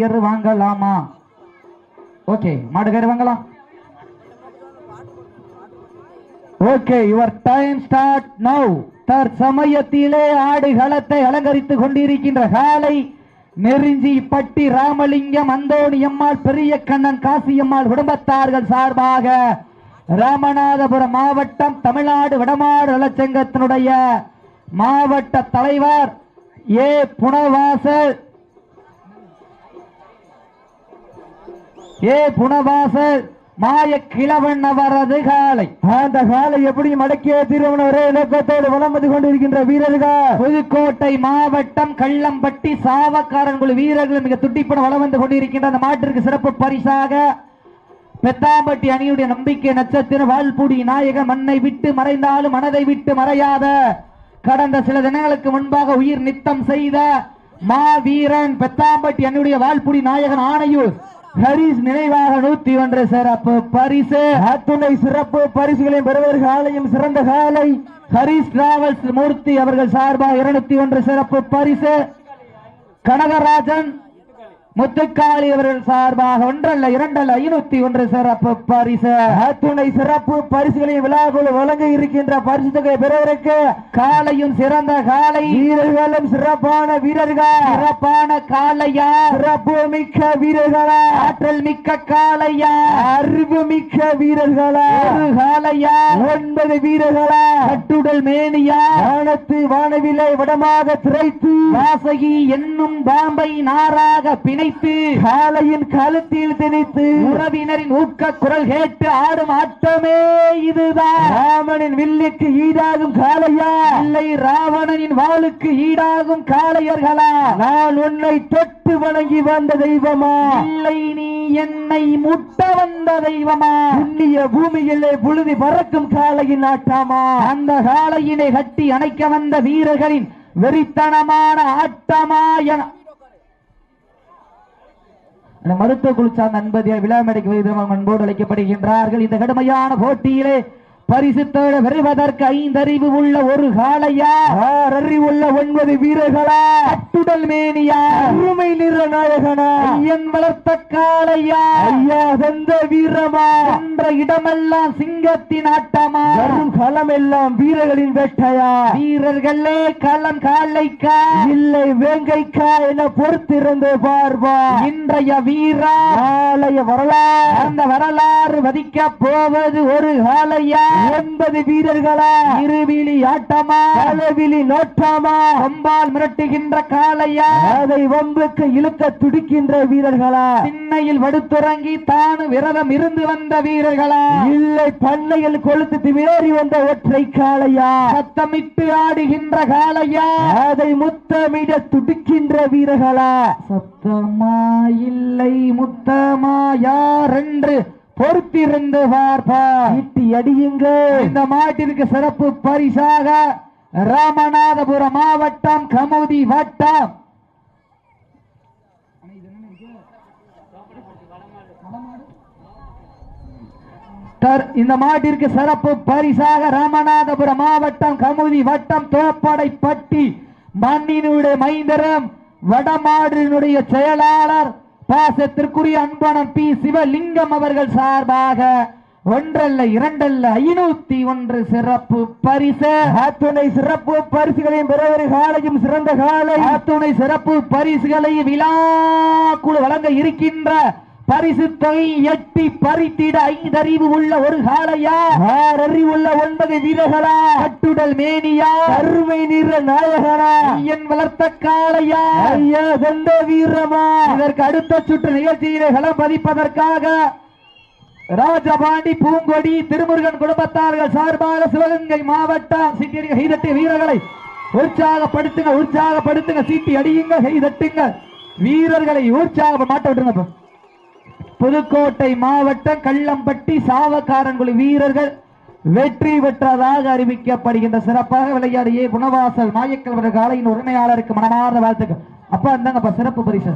கயிறு வாங்கலாமா? ஓகே மாடு கயிறு வாங்கலாம். Okay your time start now தற்சமயத்திலே ஆடுகளத்தை அலங்கரித்துக் கொண்டிருக்கின்ற காலை நெறிஞ்சி பட்டி ராமலிங்கம் அந்தோணி அம்மாள் பெரிய கண்ணன் காசியம்மாள் குடும்பத்தார்கள் சார்பாக ராமநாதபுரம் மாவட்டம் தமிழ்நாடு வடமாடு நலச்சங்கத்தினுடைய மாவட்ட தலைவர் ஏ. புனவாசல் ஏ புனவாசல் மாய கிழவன் அவரது காலை. அந்த காலை எப்படி மடக்கிய தீர்வன ஒரே நோக்கத்தோடு வலம் வந்து கொண்டிருக்கின்ற வீரர்கள்? புதுக்கோட்டை மாவட்டம் கள்ளம்பட்டி சாவக்காரன் குழு வீரர்கள் மிக துட்டிப்பட வளம் வந்து கொண்டிருக்கின்ற அந்த மாட்டிற்கு சிறப்பு பரிசாக பெத்தாம்பட்டி அணியுடைய நம்பிக்கை நட்சத்திர வால்புடி நாயகன் மண்ணை விட்டு மறைந்தாலும் மனதை விட்டு மறையாத கடந்த சில தினங்களுக்கு முன்பாக உயிர் நித்தம் செய்த மா வீரன் பெத்தாம்பட்டி அணியுடைய வால்புடி நாயகன் ஆணையூர். ஹரிஸ் நினைவாக நூத்தி ஒன்று சிறப்பு. பரிசு அத்துணை சிறப்பு. பரிசுகளையும் பெறுவதற்கு காலையும் சிறந்த காலை. ஹரிஸ் டிராவல்ஸ் மூர்த்தி அவர்கள் சார்பாக இருநூத்தி ஒன்று சிறப்பு. பரிசு கனகராஜன் முத்துக்காளி அவர்கள் சார்பாக ஒன்றல்ல இரண்டல்ல ஐநூத்தி ஒன்று சிறப்பு பரிசு. அத்துணை சிறப்பு பரிசுகளையும் விழாக்குள் வழங்க இருக்கின்ற பரிசு தொகை பெறுவதற்கு காலையும் சிறந்த காலை வீரர்களும் சிறப்பான வீரர்கள். சிறப்பான காளையா. சிறப்பு மிக்க வீரர்களா. ஆற்றல் மிக்க காளையா. அறிவு மிக்க வீரர்களா. ஒரு காளையா. ஒன்பது வீரர்களா. கட்டுடல் மேனியா. வானத்து வானவிலை வடமாக திரைத்து. வாசகி என்னும் பாம்பை நாராக பிணைத்து காலையின் கழுத்தில் திணித்து உறவினரின் ஊக்க குரல் கேட்டு ஆடும் ஆட்டமே இதுதான். ராமனின் வில்லுக்கு ஈடாகும் காளையா? இல்லை ராவணனின் வாளுக்கு ஈடாகும் காளையர்களா? நான் உன்னை தொட்டு வணங்கி வந்த தெய்வமா? இல்லை நீ என்னை முட்ட வந்த தெய்வமா? புண்ணிய பூமியிலே புழுதி பறக்கும் காளையின் ஆட்டாமா? அந்த காளையினை கட்டி அணைக்க வந்த வீரர்களின் வெறித்தனமான ஆட்டமா என மருத்துவ குழு சார்ந்த நண்பதியார் விழா மேடைக்கு அன்போடு அழைக்கப்படுகின்றார்கள். இந்த கடுமையான போட்டியிலே பரிசு தேட பெறுவதற்கு ஐந்தறிவு உள்ள ஒரு காளையா? ஆறறி உள்ள ஒன்பது வீரர்களா? கட்டுடல் மேனியா? அருமை நிற நாயகனா? ஐயன் வளர்த்த காளையா? ஐயா வெந்த வீரமா? என்ற இடமெல்லாம் சிங்கத்தின் ஆட்டமா? வரும் களமெல்லாம் வீரர்களின் வேட்டையா? வீரர்களே களம் காளைக்கா? இல்லை வேங்கைக்கா என பொறுத்திருந்து பார்வா இன்றைய வீரா ஆலய வரலாறு. அந்த வரலாறு வதிக்க போவது ஒரு காளையா ஒன்பது வீரர்களா? இருவிழி ஆட்டமா? நோட்டாமா? கொம்பால் மிரட்டுகின்ற காளையா? அதை வம்புக்கு இழுக்க துடிக்கின்ற வீரர்களா? திண்ணையில் வடுத்துறங்கி தானு விரதம் இருந்து வந்த வீரர்களா? இல்லை பண்ணையில் கொளுத்து திவேறி வந்த ஒற்றை காளையா? சத்தமிட்டு ஆடுகின்ற காளையா? அதை முத்தமிட துடிக்கின்ற வீரர்களா? சத்தமா? இல்லை முத்தமா? யாரென்று பொறுத்திருந்து பார்ப்பார் ஈட்டி அடியுங்கள். இந்த மாட்டிற்கு சிறப்பு பரிசாக ராமநாதபுரம் மாவட்டம் கமுதி வட்டம். இந்த மாட்டிற்கு சிறப்பு பரிசாக ராமநாதபுரம் மாவட்டம் கமுதி வட்டம் தோப்படைப்பட்டி மண்ணினுடைய மைந்தரம் வடமாடினுடைய செயலாளர் பாசத்திற்குரிய அன்பானன் பி. சிவலிங்கம் அவர்கள் சார்பாக ஒன்றல்ல இரண்டல்ல ஐநூத்தி ஒன்று சிறப்பு பரிசு. அத்துணை சிறப்பு பரிசுகளையும் பெறுவது காலையும் சிறந்த காலை. அத்துணை சிறப்பு பரிசுகளை விழாக்குழு வழங்க இருக்கின்ற பரிசு தொகை எட்டி பறித்திட ஐந்தறிவு உள்ள ஒரு காளையா? உள்ள ஒன்பது வீரர்களா? கட்டுடல் மேனியா? அருமை நிற நாயகனா? ஐயன் வளர்த்த காளையா? ஐயா வெந்த வீரமா? இதற்கு அடுத்த சுற்று நிகழ்ச்சியிலே களம் பதிப்பதற்காக ராஜபாண்டி பூங்கொடி திருமுருகன் குடும்பத்தார்கள் சார்பாக சிவகங்கை மாவட்டம் சிட்டியடி கைதட்டிய வீரர்களை உற்சாகப்படுத்துங்க உற்சாகப்படுத்துங்க சீட்டி அடியுங்க கைதட்டுங்க. வீரர்களை உற்சாக மாட்ட விட்டுருங்க. புதுக்கோட்டை மாவட்ட கள்ளம்பட்டி சாவக்காரங்குழி வீரர்கள் வெற்றி பெற்றதாக அறிவிக்கப்படுகின்ற சிறப்பாக விளையாடிய குணவாசல் மாயக்கல் காலையின் உரிமையாளருக்கு மனமார்ந்த வாழ்த்துக்கள். அப்பா இருந்தாங்கப்பா சிறப்பு பரிசு.